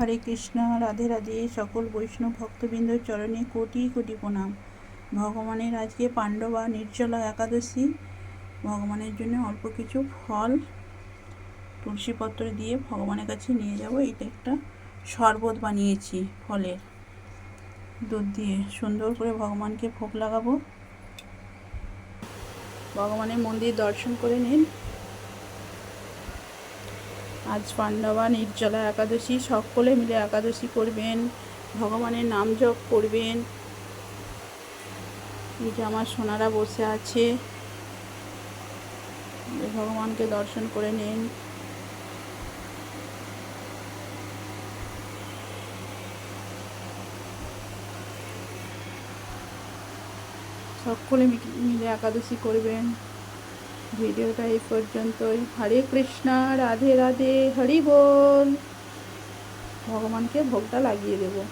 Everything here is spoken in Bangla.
হরে কৃষ্ণ, রাধে রাধে, সকল বৈষ্ণব ভক্তবৃন্দ চরণে কোটি কোটি প্রণাম। ভগবানের আজকে পাণ্ডবা নির্জলা একাদশী। ভগবানের জন্য অল্প কিছু ফল, তুলসীপত্র দিয়ে ভগবানের কাছে নিয়ে যাব। এটা একটা শরবত বানিয়েছি ফলের। দুধ দিয়ে সুন্দর করে ভগবানকে ভোগ লাগাবো। ভগবানের মন্দির দর্শন করে নিন। আজ পাণ্ডবা, নির্জলা একাদশী, সকলে মিলে একাদশী করবেন, ভগবানের নাম জপ করবেন। এই যে আমার সোনারা বসে আছে ভগবানকে দর্শন করে নিন। সকলে মিলে একাদশী করবেন। ভিডিওটা এই পর্যন্তই। হরে কৃষ্ণা রাধে রাধে হরি বল। ভগবানকে ভোগটা লাগিয়ে দেবো।